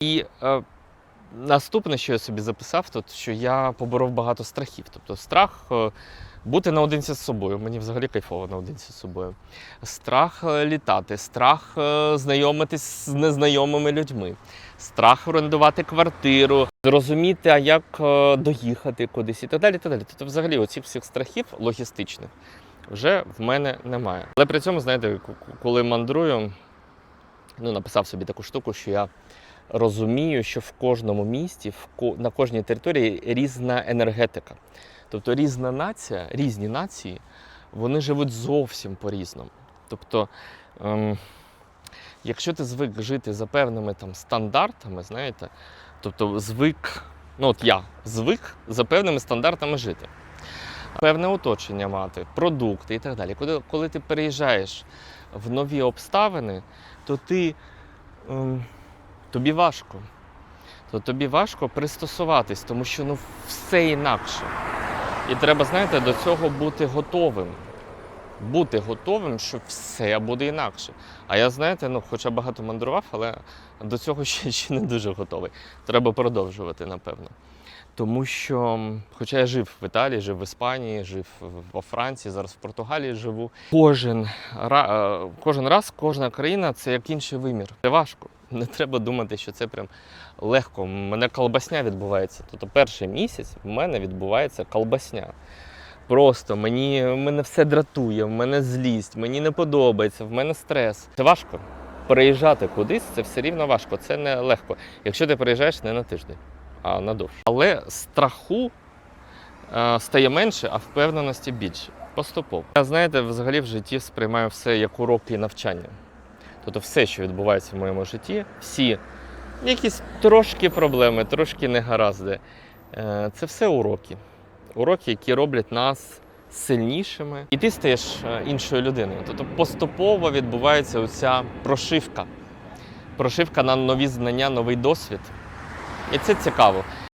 І е, наступне, що я собі записав, тут, що я поборов багато страхів. Тобто страх е, бути наодинці з собою. Мені взагалі кайфово наодинці з собою. Страх е, літати, страх е, знайомитись з незнайомими людьми, страх орендувати квартиру, зрозуміти, а як е, доїхати кудись і так далі. так далі. Тобто, взагалі, оцих всіх страхів логістичних вже в мене немає. Але при цьому, знаєте, коли мандрую, ну, написав собі таку штуку, що я розумію, що в кожному місті, на кожній території різна енергетика. Тобто різна нація, різні нації, вони живуть зовсім по-різному. Тобто, ем, якщо ти звик жити за певними там стандартами, знаєте, тобто звик, ну от я звик за певними стандартами жити. Певне оточення мати, продукти і так далі. Коли, коли ти переїжджаєш в нові обставини, то ти, ем, тобі важко. То тобі важко пристосуватись, тому що ну, все інакше. І треба, знаєте, до цього бути готовим. Бути готовим, що все буде інакше. А я, знаєте, ну, хоча багато мандрував, але до цього ще, ще не дуже готовий. Треба продовжувати, напевно. Тому що, хоча я жив в Італії, жив в Іспанії, жив во Франції, зараз в Португалії живу. Кожен, е, кожен раз, кожна країна це як інший вимір. Це важко. Не треба думати, що це прям легко. У мене колбасня відбувається. Тобто перший місяць в мене відбувається колбасня. Просто мені мене все дратує, в мене злість, мені не подобається, в мене стрес. Це важко. Переїжджати кудись це все рівно важко, це не легко. Якщо ти переїжджаєш не на тиждень, а на довше. Але страху е, стає менше, а впевненості більше. Поступово. Я знаєте, взагалі в житті сприймаю все як уроки навчання. Тобто все, що відбувається в моєму житті, всі якісь трошки проблеми, трошки негаразди. е, Це все уроки. Уроки, які роблять нас сильнішими, і ти стаєш е, іншою людиною. Тобто поступово відбувається оця прошивка. Прошивка на нові знання, новий досвід. І це цікаво.